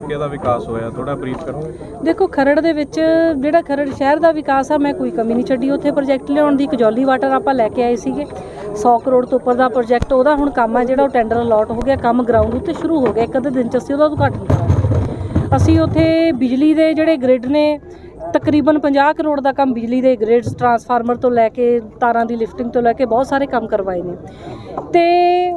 ਕਿਹਦਾ ਵਿਕਾਸ ਹੋਇਆ ਥੋੜਾ ਬਰੀਫ ਕਰੋਗੇ ਦੇਖੋ, ਖਰੜ ਦੇ ਵਿੱਚ ਜਿਹੜਾ ਖਰੜ ਸ਼ਹਿਰ ਦਾ ਵਿਕਾਸ ਆ, ਮੈਂ ਕੋਈ ਕਮੀ ਨਹੀਂ ਛੱਡੀ। ਉੱਥੇ ਪ੍ਰੋਜੈਕਟ ਲਿਆਉਣ ਦੀ ਕਜੌਲੀ ਵਾਟਰ ਆਪਾਂ ਲੈ ਕੇ ਆਏ ਸੀਗੇ। 100 ਕਰੋੜ ਤੋਂ ਉੱਪਰ ਦਾ ਪ੍ਰੋਜੈਕਟ ਉਹਦਾ ਹੁਣ ਕੰਮ ਆ ਜਿਹੜਾ, ਉਹ ਟੈਂਡਰ ਅਲਾਟ ਹੋ ਗਿਆ। ਕੰਮ ਗਰਾਊਂਡ ਉੱਤੇ ਸ਼ੁਰੂ ਹੋ ਗਿਆ। ਇੱਕ ਅੱਧੇ ਦਿਨ ਚ ਅਸੀਂ ਉਹਦਾ ਉਦਘਾਟਨ ਕਰਾਂਗੇ। ਅਸੀਂ ਉੱਥੇ ਬਿਜਲੀ ਦੇ ਜਿਹੜੇ ਗ੍ਰਿਡ ਨੇ ਤਕਰੀਬਨ 50 ਕਰੋੜ ਦਾ ਕੰਮ ਬਿਜਲੀ ਦੇ ਗ੍ਰਿਡਸ ਟਰਾਂਸਫਾਰਮਰ ਤੋਂ ਲੈ ਕੇ ਤਾਰਾਂ ਦੀ ਲਿਫਟਿੰਗ ਤੋਂ ਲੈ ਕੇ ਬਹੁਤ ਸਾਰੇ ਕੰਮ ਕਰਵਾਏ ਨੇ। ਤੇ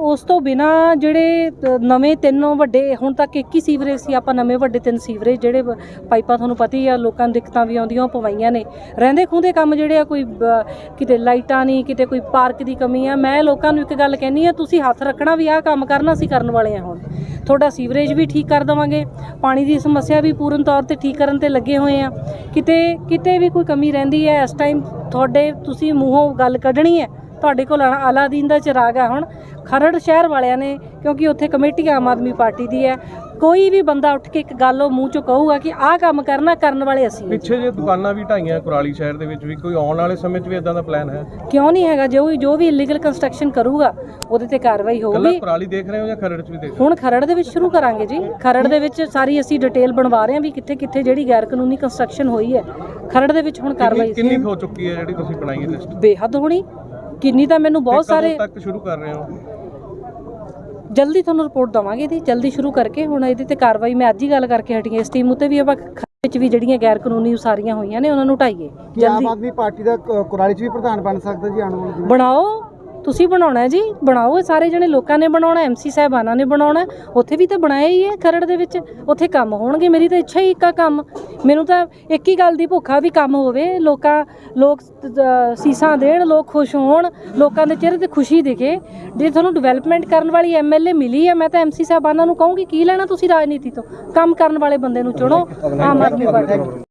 ਉਸ ਤੋਂ ਬਿਨਾ ਜਿਹੜੇ ਨਵੇਂ ਤਿੰਨੋਂ ਵੱਡੇ, ਹੁਣ ਤੱਕ ਇੱਕ ਹੀ ਸੀਵਰੇਜ ਸੀ, ਆਪਾਂ ਨਵੇਂ ਵੱਡੇ ਤਿੰਨ ਸੀਵਰੇਜ ਜਿਹੜੇ ਪਾਈਪਾਂ ਤੁਹਾਨੂੰ ਪਤਾ ਹੀ ਆ, ਲੋਕਾਂ ਨੂੰ ਦਿੱਕਤਾਂ ਵੀ ਆਉਂਦੀਆਂ, ਉਹ ਪਵਾਈਆਂ ਨੇ। ਰਹਿੰਦੇ ਖੂੰਦੇ ਕੰਮ ਜਿਹੜੇ ਆ, ਕੋਈ ਕਿਤੇ ਲਾਈਟਾਂ ਨਹੀਂ, ਕਿਤੇ ਕੋਈ ਪਾਰਕ ਦੀ ਕਮੀ ਆ। ਮੈਂ ਲੋਕਾਂ ਨੂੰ ਇੱਕ ਗੱਲ ਕਹਿੰਨੀ ਆ, ਤੁਸੀਂ ਹੱਥ ਰੱਖਣਾ ਵੀ ਆਹ ਕੰਮ ਕਰਨਾ ਅਸੀਂ ਕਰਨ ਵਾਲੇ ਆ ਹੁਣ। ਤੁਹਾਡਾ ਸੀਵਰੇਜ ਵੀ ਠੀਕ ਕਰ ਦੇਵਾਂਗੇ, ਪਾਣੀ ਦੀ ਸਮੱਸਿਆ ਵੀ ਪੂਰਨ ਤੌਰ ਤੇ ਠੀਕ ਕਰਨ ਤੇ ਲੱਗੇ ਹੋਏ ਆ। ਕਿਤੇ ਕਿਤੇ ਵੀ ਕੋਈ ਕਮੀ ਰਹਿੰਦੀ ਹੈ, ਇਸ ਟਾਈਮ ਤੁਹਾਡੇ ਤੁਸੀਂ ਮੂੰਹੋਂ ਗੱਲ ਕੱਢਣੀ ਹੈ ਤੁਹਾਡੇ ਕੋਲ ਅਲਾ- ਅਲਾਦੀਨ ਦਾ ਚਿਰਾਗ ਆ ਹੁਣ। ਖਰੜ ਸ਼ਹਿਰ ਵਾਲਿਆਂ ਨੇ ਕਿਉਂਕਿ ਉੱਥੇ ਕਮੇਟੀ ਆਮ ਆਦਮੀ ਪਾਰਟੀ ਦੀ ਹੈ ਕੋਈ ਵੀ ਬੰਦਾ ਉੱਠ ਕੇ ਇੱਕ ਗੱਲ ਉਹ ਮੂੰਹ ਚੋਂ ਕਹੂਗਾ ਕਿ ਆਹ ਕੰਮ ਕਰਨਾ ਕਰਨ ਵਾਲੇ ਅਸੀਂ ਹਾਂ। ਪਿੱਛੇ ਜੇ ਦੁਕਾਨਾਂ ਵੀ ਢਾਈਆਂ ਕੁਰਾਲੀ ਸ਼ਹਿਰ ਦੇ ਵਿੱਚ ਵੀ ਕੋਈ ਆਉਣ ਵਾਲੇ ਸਮੇਂ 'ਚ ਵੀ ਇਦਾਂ ਦਾ ਪਲਾਨ ਹੈ? ਕਿਉਂ ਨਹੀਂ ਹੈਗਾ? ਜੋ ਜੋ ਵੀ ਇਲੀਗਲ ਕੰਸਟਰਕਸ਼ਨ ਕਰੂਗਾ ਉਹਦੇ ਤੇ ਕਾਰਵਾਈ ਕੱਲਾ ਹੋਊਗੀ ਕੁਰਾਲੀ ਦੇਖ ਰਹੇ ਹੋ ਜਾਂ ਖਰੜ 'ਚ ਵੀ ਦੇਖ ਹੁਣ ਖਰੜ ਦੇ ਵਿੱਚ ਸ਼ੁਰੂ ਕਰਾਂਗੇ ਜੀ। ਖਰੜ ਦੇ ਵਿੱਚ ਸਾਰੀ ਅਸੀਂ ਡਿਟੇਲ ਬਣਵਾ ਰਹੇ ਹਾਂ ਵੀ ਕਿੱਥੇ ਕਿੱਥੇ ਜਿਹੜੀ ਗੈਰ ਕਾਨੂੰਨੀ ਕੰਸਟਰਕਸ਼ਨ ਹੋਈ ਹੈ। ਖਰੜ ਦੇ ਵਿੱਚ ਹੁਣ ਹੋ ਕਾਰਵਾਈ ਕਿੰਨੀ ਹੋ ਚੁੱਕੀ ਹੈ ਜਿਹੜੀ ਤੁਸੀਂ ਬਣਾਈ ਹੈ ਲਿਸਟ ਬੇਹੱਦ ਹੋਣੀ। ਕਿੰਨੀ ਤਾਂ ਮੈਨੂੰ ਬਹੁਤ ਸਾਰੇ ਤੱਕ ਸ਼ੁਰੂ ਕਰ ਰਹੇ ਹੋ? ਜਲਦੀ ਤੁਹਾਨੂੰ ਰਿਪੋਰਟ ਦਵਾਂਗੇ ਇਹਦੀ ਜਲਦੀ ਸ਼ੁਰੂ ਕਰਕੇ ਹੁਣ ਇਹਦੇ ਤੇ ਕਾਰਵਾਈ ਮੈਂ ਅੱਜ ਹੀ ਗੱਲ ਕਰਕੇ ਹਟੀ ਹਾਂ। ਇਸ ਟੀਮ ਉੱਤੇ ਵੀ ਆਪਾਂ ਵਿੱਚ ਵੀ ਜਿਹੜੀਆਂ ਗੈਰ ਕਾਨੂੰਨੀ ਉਸਾਰੀਆਂ ਹੋਈਆਂ ਨੇ ਉਹਨਾਂ ਨੂੰ ਢਾਈਏ ਆਮ ਆਦਮੀ ਪਾਰਟੀ ਦਾ ਕੁਰਾਲੀ ਚ ਵੀ ਪ੍ਰਧਾਨ ਬਣ ਸਕਦਾ ਜੀ ਆਉਣ ਵਾਲੇ ਦਿਨਾਂ 'ਚ? ਬਣਾਓ। ਤੁਸੀਂ ਬਣਾਉਣਾ ਜੀ? ਬਣਾਓ ਸਾਰੇ ਜਣੇ ਲੋਕਾਂ ਨੇ ਬਣਾਉਣਾ ਐਮਸੀ ਸਾਹਿਬਾਨਾਂ ਨੇ ਬਣਾਉਣਾ ਉੱਥੇ ਵੀ ਤਾਂ ਬਣਾਇਆ ਹੀ ਹੈ ਖਰੜ ਦੇ ਵਿੱਚ। ਉੱਥੇ ਕੰਮ ਹੋਣਗੇ, ਮੇਰੀ ਤਾਂ ਇੱਛਾ ਹੀ ਇੱਕਾ ਕੰਮ। ਮੈਨੂੰ ਤਾਂ ਇੱਕ ਹੀ ਗੱਲ ਦੀ ਭੁੱਖਾ ਵੀ ਕੰਮ ਹੋਵੇ। ਲੋਕਾਂ, ਲੋਕ ਸੀਸਾਂ ਦੇਣ, ਲੋਕ ਖੁਸ਼ ਹੋਣ, ਲੋਕਾਂ ਦੇ ਚਿਹਰੇ ਤੇ ਖੁਸ਼ੀ ਦਿਖੇ। ਜੇ ਤੁਹਾਨੂੰ ਡਿਵੈਲਪਮੈਂਟ ਕਰਨ ਵਾਲੀ ਐਮਐਲਏ ਮਿਲੀ ਹੈ, ਮੈਂ ਤਾਂ ਐਮਸੀ ਸਾਹਿਬਾਨਾਂ ਨੂੰ ਕਹੂੰਗੀ, ਕੀ ਲੈਣਾ ਤੁਸੀਂ ਰਾਜਨੀਤੀ ਤੋਂ? ਕੰਮ ਕਰਨ ਵਾਲੇ ਬੰਦੇ ਨੂੰ ਚੁਣੋ, ਆਮ ਆਦਮੀ ਪਾਰਟੀ